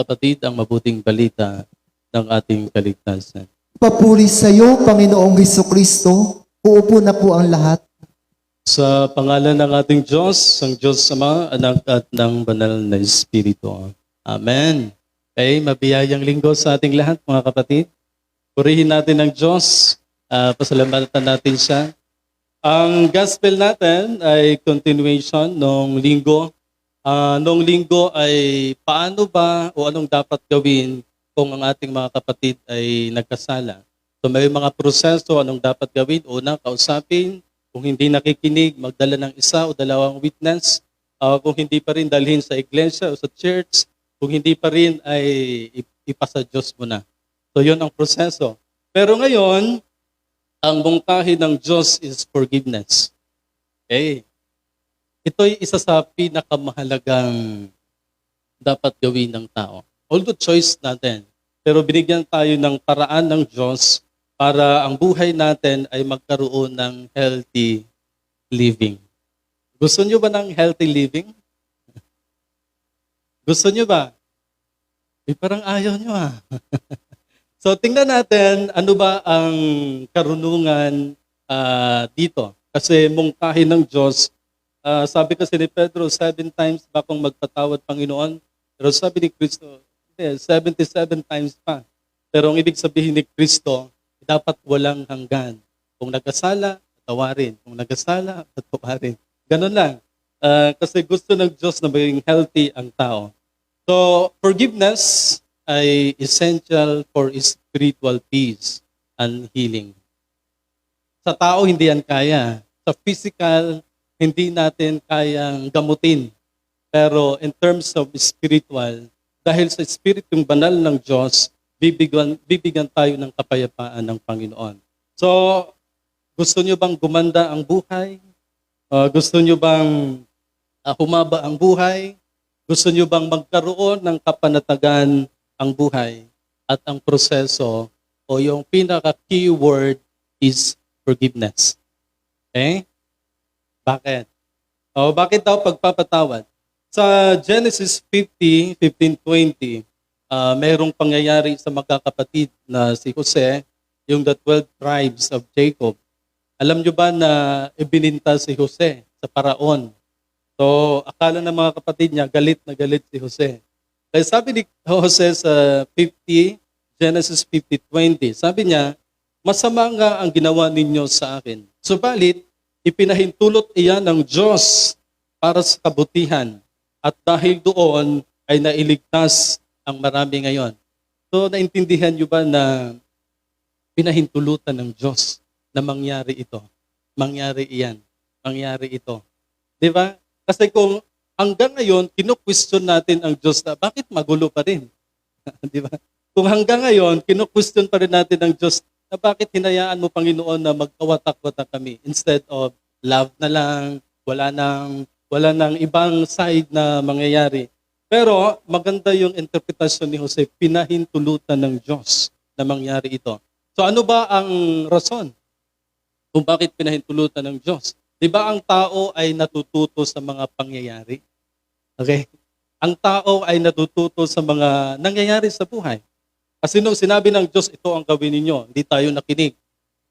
kapatid, ang mabuting balita ng ating kaligtasan. Papuri sa iyo, Panginoong Heso Kristo. Uupo na po ang lahat. Sa pangalan ng ating Diyos, ang Diyos Ama, Anak at ng Banal na Espiritu. Amen. Okay, mabiyayang linggo sa ating lahat, mga kapatid. Purihin natin ang Diyos. Ah, pasalamatan natin siya. Ang gospel natin ay continuation nung linggo. Ah, nung linggo ay paano ba o anong dapat gawin kung ang ating mga kapatid ay nagkasala. So may mga proseso anong dapat gawin. Una, kausapin. Kung hindi nakikinig, magdala ng isa o dalawang witness. Ah, kung hindi pa rin, dalhin sa iglesia o sa church. Kung hindi pa rin, ay ip- ipasa Diyos mo na. So yun ang proseso. Pero ngayon, ang mungkahi ng Diyos is forgiveness. Okay? Ito'y isa sa pinakamahalagang dapat gawin ng tao. Although choice natin, pero binigyan tayo ng paraan ng Diyos para ang buhay natin ay magkaroon ng healthy living. Gusto nyo ba ng healthy living? Gusto nyo ba? Eh, parang ayaw nyo ah. so tingnan natin ano ba ang karunungan ah, dito. Kasi mungkahi ng Diyos, ah, sabi kasi ni Pedro, seven times ba kung magpatawad Panginoon? Pero sabi ni Kristo, hindi, 77 times pa. Pero ang ibig sabihin ni Kristo, dapat walang hanggan. Kung nagkasala, tawarin. Kung nagkasala, tawarin. Ganun lang. Ah, kasi gusto ng Diyos na maging healthy ang tao. So, forgiveness ay essential for spiritual peace and healing. Sa tao, hindi yan kaya. Sa physical, hindi natin kayang gamutin. Pero in terms of spiritual, dahil sa Spiritong banal ng Diyos, bibigyan, bibigyan tayo ng kapayapaan ng Panginoon. So, gusto nyo bang gumanda ang buhay? Uh, gusto nyo bang uh, humaba ang buhay? Gusto nyo bang magkaroon ng kapanatagan ang buhay? At ang proseso o yung pinaka-key word is forgiveness. Okay? Bakit? O bakit daw pagpapatawad? Sa Genesis 50, 15-20, ah, mayroong pangyayari sa magkakapatid na si Jose, yung the 12 tribes of Jacob. Alam nyo ba na ibininta si Jose sa paraon? So, akala ng mga kapatid niya, galit na galit si Jose. Kaya sabi ni Jose sa 50, Genesis 50.20, sabi niya, masama nga ang ginawa ninyo sa akin. Subalit, ipinahintulot iyan ng Diyos para sa kabutihan. At dahil doon ay nailigtas ang marami ngayon. So, naintindihan niyo ba na pinahintulutan ng Diyos na mangyari ito? Mangyari iyan. Mangyari ito. Di ba? Kasi kung hanggang ngayon, kinu-question natin ang Diyos na bakit magulo pa rin? Di ba? Kung hanggang ngayon, kinu-question pa rin natin ang Diyos na bakit hinayaan mo, Panginoon, na magkawatak-watak kami instead of love na lang, wala nang, wala nang ibang side na mangyayari. Pero maganda yung interpretasyon ni Jose, pinahintulutan ng Diyos na mangyari ito. So ano ba ang rason kung bakit pinahintulutan ng Diyos? Di ba ang tao ay natututo sa mga pangyayari? Okay? Ang tao ay natututo sa mga nangyayari sa buhay. Kasi nung sinabi ng Diyos, ito ang gawin ninyo, hindi tayo nakinig.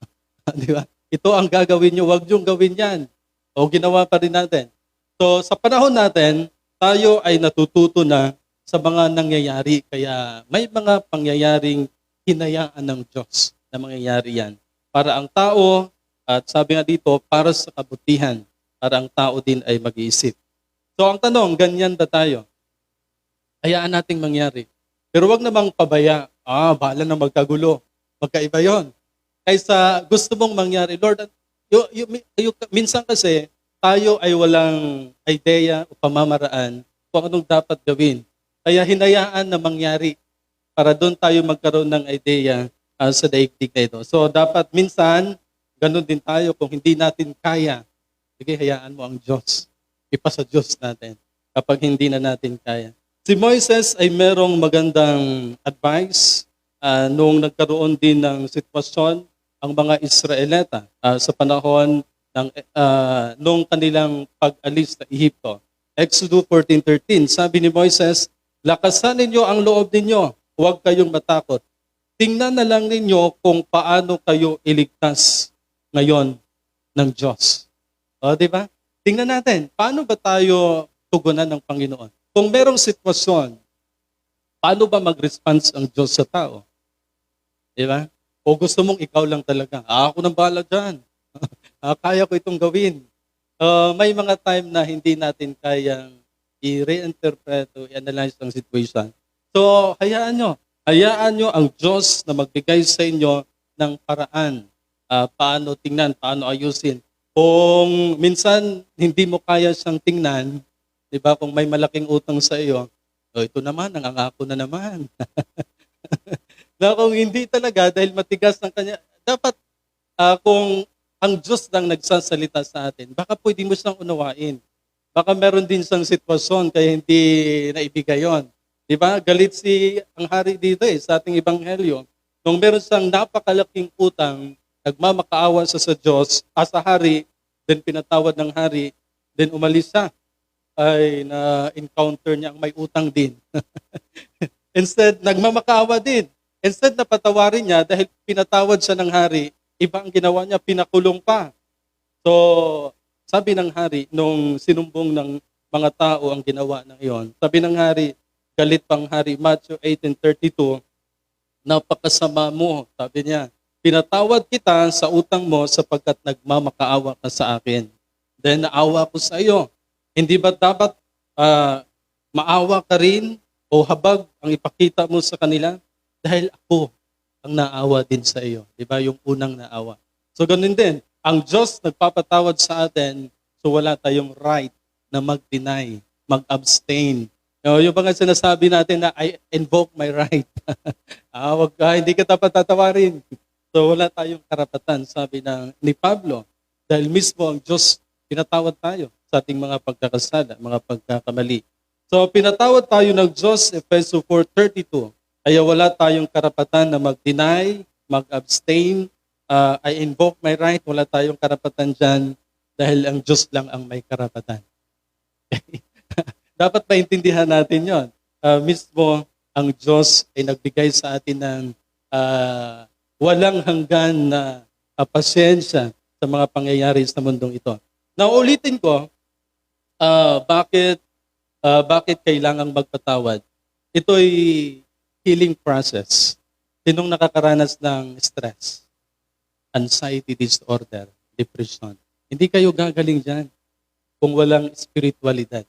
Di ba? Ito ang gagawin nyo, wag niyong gawin yan. O ginawa pa rin natin. So sa panahon natin, tayo ay natututo na sa mga nangyayari. Kaya may mga pangyayaring hinayaan ng Diyos na mangyayari yan. Para ang tao, at sabi nga dito, para sa kabutihan, para ang tao din ay mag-iisip. So ang tanong, ganyan ba tayo? Hayaan nating mangyari. Pero wag namang pabaya, ah, bahala na magkagulo. Magkaiba yon. Kaysa gusto mong mangyari, Lord, you, you, you, minsan kasi tayo ay walang idea o pamamaraan kung anong dapat gawin. Kaya hinayaan na mangyari para doon tayo magkaroon ng idea ah, sa daigdig na ito. So dapat minsan, ganun din tayo kung hindi natin kaya, sige, hayaan mo ang Diyos. Ipasa Diyos natin kapag hindi na natin kaya. Si Moises ay merong magandang advice ah, nung nagkaroon din ng sitwasyon ang mga Israelita ah, sa panahon ng ah, nung kanilang pag-alis sa Ehipto. Exodus 14:13, sabi ni Moises, Lakasan ninyo ang loob ninyo. Huwag kayong matakot. Tingnan na lang ninyo kung paano kayo iligtas ngayon ng Diyos. O, di ba? Tingnan natin, paano ba tayo tugunan ng Panginoon? Kung merong sitwasyon, paano ba mag-response ang Diyos sa tao? Di ba? O gusto mong ikaw lang talaga. Ah, ako nang bahala dyan. ah, kaya ko itong gawin. Uh, may mga time na hindi natin kayang i-reinterpret o i-analyze ang situation. So, hayaan nyo. Hayaan nyo ang Diyos na magbigay sa inyo ng paraan. Ah, paano tingnan, paano ayusin. Kung minsan hindi mo kaya siyang tingnan, di ba, kung may malaking utang sa iyo, oh, ito naman, nangangako na naman. na kung hindi talaga, dahil matigas ng kanya, dapat ah, kung ang Diyos lang nagsasalita sa atin, baka pwede mo siyang unawain. Baka meron din siyang sitwasyon kaya hindi naibigay yon. Di ba? Galit si ang hari dito eh, sa ating ebanghelyo. Nung meron siyang napakalaking utang, nagmamakaawa siya sa Diyos, ah, sa hari, then pinatawad ng hari, then umalis siya. Ay na-encounter niya ang may utang din. Instead, nagmamakaawa din. Instead na patawarin niya dahil pinatawad siya ng hari, iba ang ginawa niya, pinakulong pa. So, sabi ng hari, nung sinumbong ng mga tao ang ginawa ng iyon, sabi ng hari, galit pang hari, Matthew 18.32, napakasama mo, sabi niya, pinatawad kita sa utang mo sapagkat nagmamakaawa ka sa akin. Then naawa ko sa iyo. Hindi ba dapat ah, maawa ka rin o habag ang ipakita mo sa kanila? Dahil ako ang naawa din sa iyo. Di ba? Yung unang naawa. So ganun din. Ang Diyos nagpapatawad sa atin, so wala tayong right na mag-deny, mag-abstain. No, yung mga sinasabi natin na I invoke my right. ah, wag ka, hindi ka dapat tatawarin. So wala tayong karapatan, sabi ng ni Pablo. Dahil mismo ang Diyos, pinatawad tayo sa ating mga pagkakasala, mga pagkakamali. So pinatawad tayo ng Diyos, Efeso 4.32. Kaya wala tayong karapatan na mag-deny, mag-abstain. Ah, I invoke my right, wala tayong karapatan dyan dahil ang Diyos lang ang may karapatan. Dapat maintindihan natin yon. Ah, mismo ang Diyos ay nagbigay sa atin ng ah, walang hanggan na uh, pasensya sa mga pangyayari sa mundong ito. Naulitin ko, ah, bakit ah, bakit kailangang magpatawad? Ito'y healing process. Sinong nakakaranas ng stress, anxiety disorder, depression? Hindi kayo gagaling dyan kung walang spiritualidad.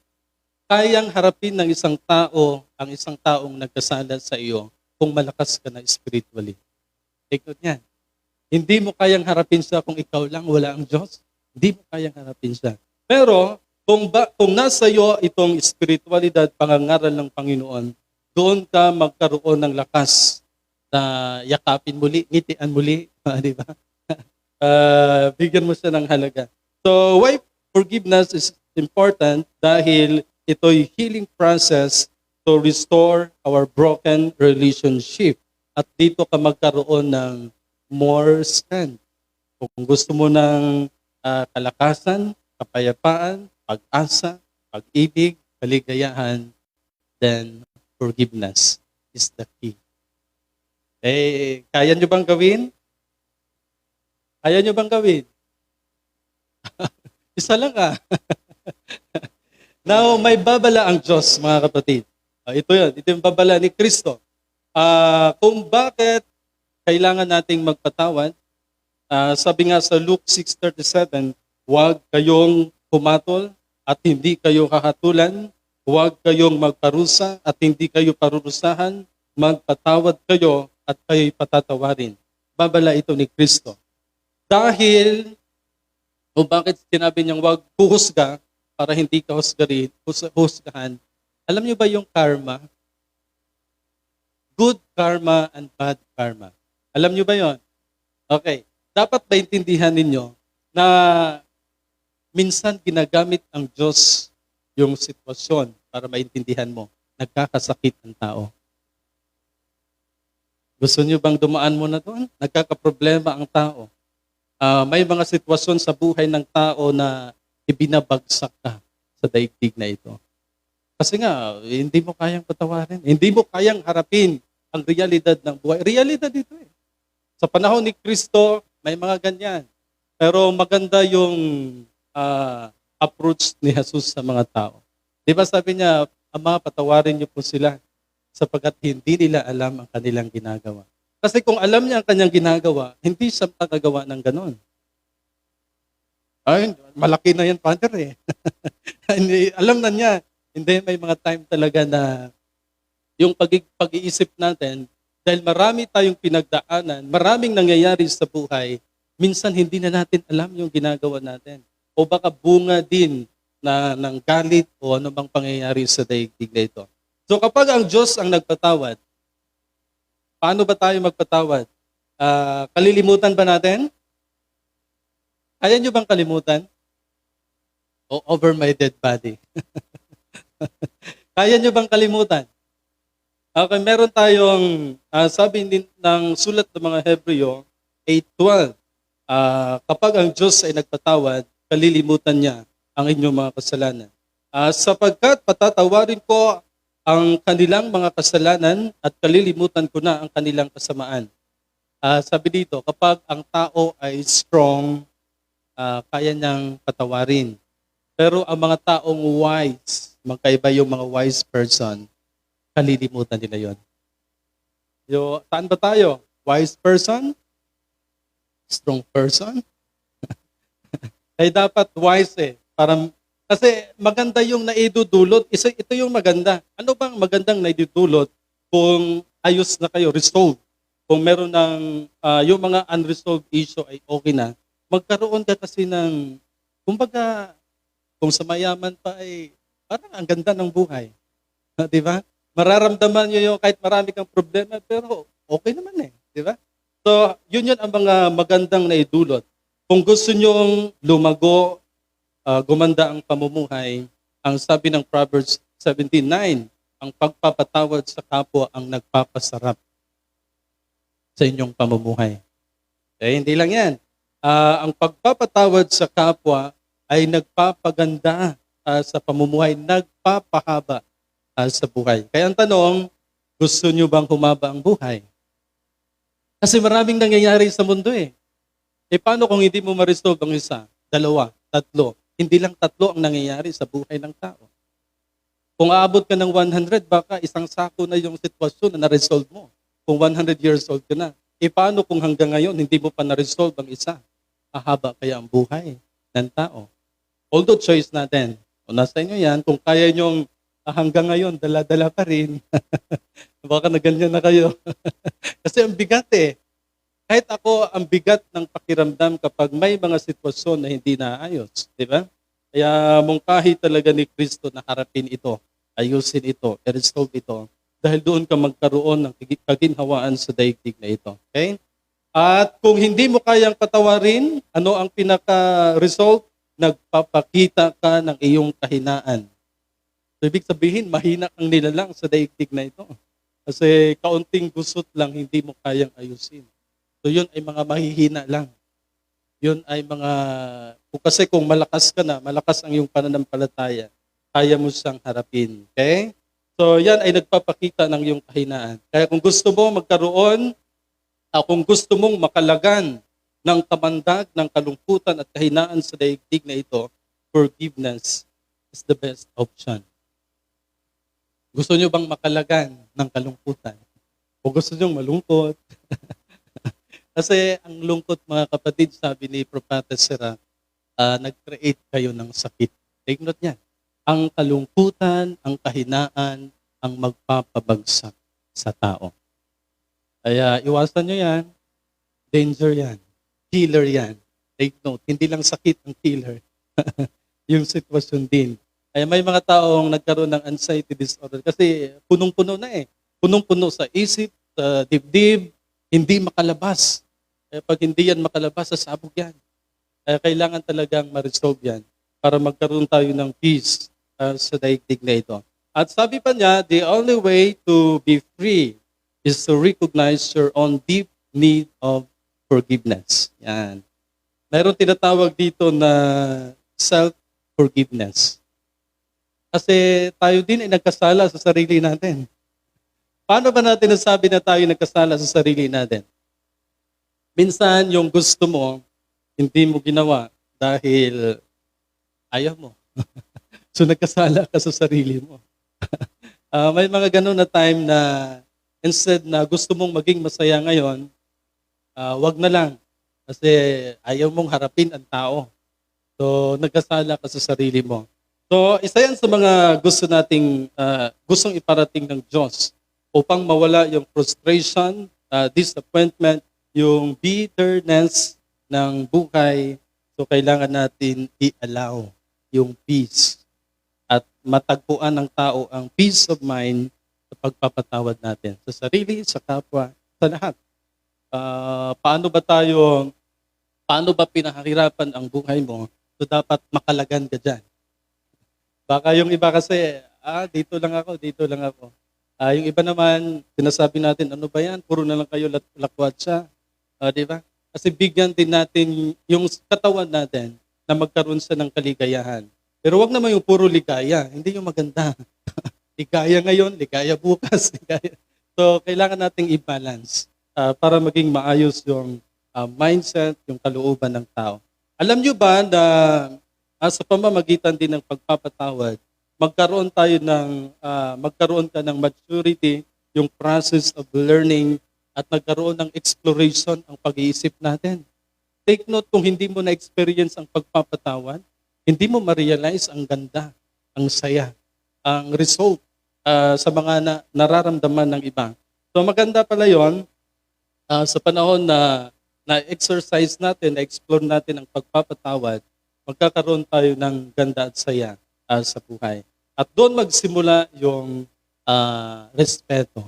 Kayang harapin ng isang tao ang isang taong nagkasala sa iyo kung malakas ka na spiritually. Take note yan. Hindi mo kayang harapin siya kung ikaw lang, wala ang Diyos. Hindi mo kayang harapin siya. Pero kung, ba, kung nasa iyo itong spiritualidad, pangangaral ng Panginoon, doon ka magkaroon ng lakas na yakapin muli, ngitian muli, di ba? uh, bigyan mo siya ng halaga. So, why forgiveness is important? Dahil ito'y healing process to restore our broken relationship. At dito ka magkaroon ng more strength. Kung gusto mo ng ah, kalakasan, kapayapaan, pag-asa, pag-ibig, kaligayahan, then forgiveness is the key. Eh, kaya nyo bang gawin? Kaya nyo bang gawin? Isa lang ah. Now, may babala ang Diyos, mga kapatid. Ah, ito yun, ito yung babala ni Kristo. Ah, kung bakit kailangan nating magpatawad, ah, sabi nga sa Luke 6.37, huwag kayong humatol at hindi kayo kahatulan, huwag kayong magparusa at hindi kayo parurusahan, magpatawad kayo at kayo'y patatawarin. Babala ito ni Kristo. Dahil, o bakit sinabi niyang huwag huhusga, para hindi ka husgarin, hus- husgahan. Alam niyo ba yung karma? Good karma and bad karma. Alam niyo ba yon? Okay. Dapat maintindihan ninyo na minsan ginagamit ang Diyos yung sitwasyon para maintindihan mo. Nagkakasakit ang tao. Gusto niyo bang dumaan mo na doon? Nagkakaproblema ang tao. Ah, may mga sitwasyon sa buhay ng tao na ibinabagsak ka sa daigdig na ito. Kasi nga, hindi mo kayang patawarin. Hindi mo kayang harapin ang realidad ng buhay. Realidad ito eh. Sa panahon ni Kristo, may mga ganyan. Pero maganda yung ah, approach ni Jesus sa mga tao. Di ba sabi niya, Ama, patawarin niyo po sila sapagkat hindi nila alam ang kanilang ginagawa. Kasi kung alam niya ang kanyang ginagawa, hindi siya magagawa ng ganon. Ay, malaki na yan, Father eh. Alam na niya. Hindi, may mga time talaga na yung pag- pag-iisip natin, dahil marami tayong pinagdaanan, maraming nangyayari sa buhay, minsan hindi na natin alam yung ginagawa natin. O baka bunga din na ng galit o ano bang pangyayari sa daigdig na ito. So kapag ang Diyos ang nagpatawad, paano ba tayo magpatawad? Ah, kalilimutan ba natin? Kaya nyo bang kalimutan? O over my dead body? Kaya nyo bang kalimutan? Okay, meron tayong, ah, sabi din ng sulat ng mga Hebreo, 8.12, ah, kapag ang Diyos ay nagpatawad, kalilimutan niya ang inyong mga kasalanan. Ah, sapagkat patatawarin ko ang kanilang mga kasalanan at kalilimutan ko na ang kanilang kasamaan. Ah, sabi dito, kapag ang tao ay strong, ah, kaya niyang patawarin. Pero ang mga taong wise, magkaiba yung mga wise person, kalilimutan nila yon. Yo, saan ba tayo? Wise person? Strong person? Ay dapat wise eh. Para, kasi maganda yung naidudulot. Isa, ito yung maganda. Ano bang magandang naidudulot kung ayos na kayo, resolved? Kung meron ng, ah, yung mga unresolved issue ay okay na, magkaroon ka kasi ng, kumbaga, kung sa mayaman pa ay parang ang ganda ng buhay. Di ba? Mararamdaman nyo yung kahit marami kang problema, pero okay naman eh. Di ba? So, yun yun ang mga magandang naidulot. Kung gusto nyong lumago, ah, gumanda ang pamumuhay, ang sabi ng Proverbs 17.9, ang pagpapatawad sa kapwa ang nagpapasarap sa inyong pamumuhay. Eh, hindi lang yan. Ah, ang pagpapatawad sa kapwa ay nagpapaganda ah, sa pamumuhay, nagpapahaba ah, sa buhay. Kaya ang tanong, gusto nyo bang humaba ang buhay? Kasi maraming nangyayari sa mundo eh. Eh paano kung hindi mo ma-resolve ang isa, dalawa, tatlo? Hindi lang tatlo ang nangyayari sa buhay ng tao. Kung aabot ka ng 100, baka isang sako na yung sitwasyon na na-resolve mo. Kung 100 years old ka na. Eh paano kung hanggang ngayon hindi mo pa na-resolve ang isa? Ahaba kaya ang buhay ng tao. Although choice natin, o nasa inyo yan, kung kaya nyong ah, hanggang ngayon, dala-dala pa rin. baka na ganyan na kayo. Kasi ang bigat eh. Kahit ako, ang bigat ng pakiramdam kapag may mga sitwasyon na hindi naayos. Di ba? Kaya mungkahi talaga ni Kristo na harapin ito, ayusin ito, i-resolve ito. Dahil doon ka magkaroon ng kagi- kaginhawaan sa daigdig na ito. Okay? At kung hindi mo kayang patawarin, ano ang pinaka-result? Nagpapakita ka ng iyong kahinaan. So, ibig sabihin, mahina kang nilalang sa daigdig na ito. Kasi kaunting gusot lang, hindi mo kayang ayusin. So yun ay mga mahihina lang. Yun ay mga, kasi kung malakas ka na, malakas ang iyong pananampalataya, kaya mo siyang harapin. Okay? So yan ay nagpapakita ng iyong kahinaan. Kaya kung gusto mo magkaroon, ah, kung gusto mong makalagan ng kamandag, ng kalungkutan at kahinaan sa daigdig na ito, forgiveness is the best option. Gusto nyo bang makalagan ng kalungkutan? O gusto nyo malungkot? Kasi ang lungkot mga kapatid, sabi ni Propeta Sira, ah, nag-create kayo ng sakit. Take note niya. Ang kalungkutan, ang kahinaan, ang magpapabagsak sa tao. Kaya iwasan nyo yan. Danger yan. Killer yan. Take note. Hindi lang sakit ang killer. yung sitwasyon din. Kaya may mga taong nagkaroon ng anxiety disorder kasi punong-puno na eh. Punong-puno sa isip, sa dibdib, hindi makalabas. Kaya pag hindi yan makalabas, sasabog yan. Kaya kailangan talagang ma-resolve yan para magkaroon tayo ng peace uh, sa daigdig na ito. At sabi pa niya, the only way to be free is to recognize your own deep need of forgiveness. Yan. Mayroon tinatawag dito na self-forgiveness. Kasi tayo din ay nagkasala sa sarili natin. Paano ba natin nasabi na tayo nagkasala sa sarili natin? Minsan, yung gusto mo, hindi mo ginawa dahil ayaw mo. so, nagkasala ka sa sarili mo. Ah, may mga ganun na time na instead na gusto mong maging masaya ngayon, ah, wag na lang. Kasi ayaw mong harapin ang tao. So, nagkasala ka sa sarili mo. So, isa yan sa mga gusto nating, ah, gustong iparating ng Diyos upang mawala yung frustration, ah, disappointment, yung bitterness ng buhay. So, kailangan natin i-allow yung peace at matagpuan ng tao ang peace of mind sa pagpapatawad natin sa sarili, sa kapwa, sa lahat. Ah, paano ba tayo, paano ba pinahihirapan ang buhay mo? So, dapat makalagan ka dyan. Baka yung iba kasi, ah, dito lang ako, dito lang ako. Ah, yung iba naman, sinasabi natin, ano ba yan? Puro na lang kayo lat- lakwat siya. Ah, di ba? Kasi bigyan din natin yung katawan natin na magkaroon siya ng kaligayahan. Pero wag naman yung puro ligaya. Hindi yung maganda. ligaya ngayon, ligaya bukas. Ligaya. So, kailangan nating i-balance ah, para maging maayos yung ah, mindset, yung kalooban ng tao. Alam nyo ba na ah, sa pamamagitan din ng pagpapatawad, magkaroon tayo ng, ah, magkaroon ka ng maturity, yung process of learning, at nagkaroon ng exploration ang pag-iisip natin. Take note kung hindi mo na-experience ang pagpapatawad, hindi mo ma-realize ang ganda, ang saya, ang result ah, sa mga na, nararamdaman ng iba. So maganda pala yon ah, sa panahon na na-exercise natin, na-explore natin ang pagpapatawad, magkakaroon tayo ng ganda at saya ah, sa buhay. At doon magsimula yung ah, respeto.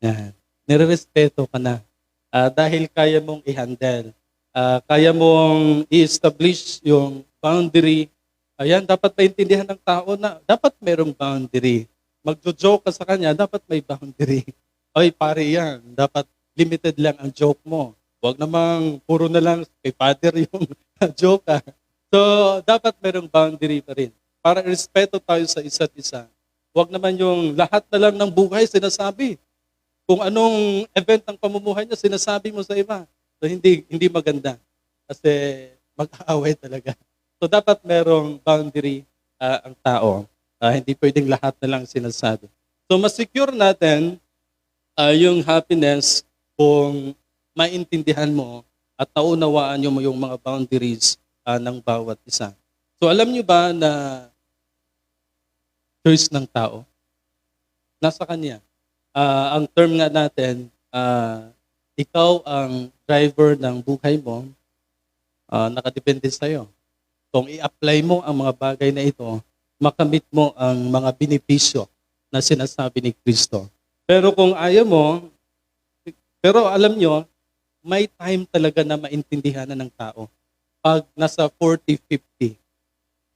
Yan. Nirerespeto ka na. Ah, dahil kaya mong i-handle. Ah, kaya mong i-establish yung boundary. Ayan, dapat maintindihan ng tao na dapat merong boundary. Magjo-joke ka sa kanya, dapat may boundary. Oy, pare yan. Dapat limited lang ang joke mo. Huwag namang puro na lang kay father yung joke. ah. So, dapat merong boundary pa rin. Para respeto tayo sa isa't isa. Huwag naman yung lahat na lang ng buhay sinasabi. Kung anong event ng pamumuhay niya, sinasabi mo sa iba. So, hindi, hindi maganda. Kasi mag-aaway talaga. So, dapat merong boundary ah, ang tao. Ah, hindi pwedeng lahat na lang sinasabi. So, mas-secure natin ah, yung happiness kung maintindihan mo at naunawaan nyo mo yung mga boundaries ah, ng bawat isa. So alam nyo ba na choice ng tao? Nasa kanya. Ah, ang term nga natin, ah, ikaw ang driver ng buhay mo, ah, nakadepende sa'yo. Kung i-apply mo ang mga bagay na ito, makamit mo ang mga benepisyo na sinasabi ni Kristo. Pero kung ayaw mo, pero alam nyo, may time talaga na maintindihan na ng tao. Pag nasa 40, 50.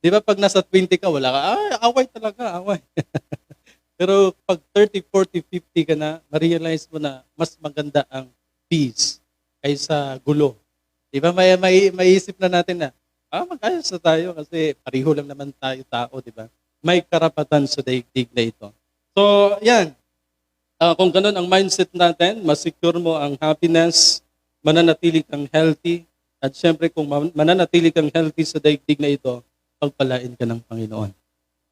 Di ba pag nasa 20 ka, wala ka, ay, away talaga, away. Pero pag 30, 40, 50 ka na, ma-realize mo na mas maganda ang peace kaysa gulo. Di ba may, may, maisip na natin na, ah, mag-ayos tayo kasi pariho lang naman tayo tao, di ba? May karapatan sa daigdig na ito. So, yan. Ah, kung ganun ang mindset natin, masecure mo ang happiness, mananatili kang healthy, at syempre kung man- mananatili kang healthy sa daigdig na ito, pagpalain ka ng Panginoon.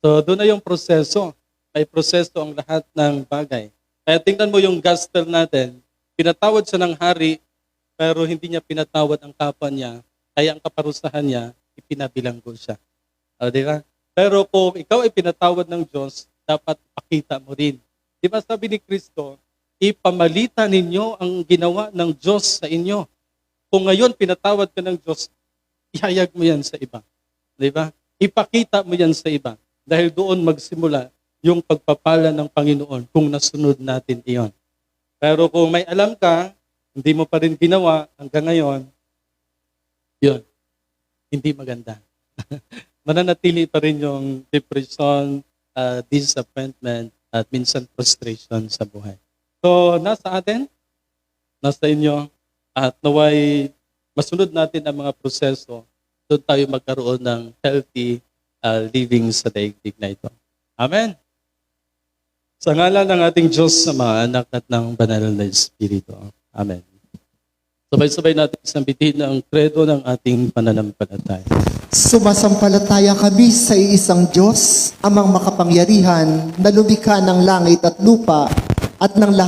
So doon na yung proseso. May proseso ang lahat ng bagay. Kaya tingnan mo yung gospel natin, pinatawad siya ng hari, pero hindi niya pinatawad ang kapwa niya, kaya ang kaparusahan niya, ipinabilanggo siya. O, di ba? Pero kung ikaw ay pinatawad ng Diyos, dapat pakita mo rin. Di ba sabi ni Kristo, ipamalita ninyo ang ginawa ng Diyos sa inyo. Kung ngayon pinatawad ka ng Diyos, ihayag mo yan sa iba. Di ba? Ipakita mo yan sa iba. Dahil doon magsimula yung pagpapala ng Panginoon kung nasunod natin iyon. Pero kung may alam ka, hindi mo pa rin ginawa hanggang ngayon, yun, hindi maganda. Mananatili pa rin yung depression, uh, disappointment, at minsan frustration sa buhay. So, nasa atin, nasa inyo, at naway masunod natin ang mga proseso, doon tayo magkaroon ng healthy uh, living sa daigdig na ito. Amen. Sa ngalan ng ating Diyos sa mga anak at ng banal na Espiritu. Amen. Sabay-sabay natin sambitin ang kredo ng ating pananampalataya. Sumasampalataya kami sa iisang Diyos, amang makapangyarihan, na lumikha ng langit at lupa at ng lahat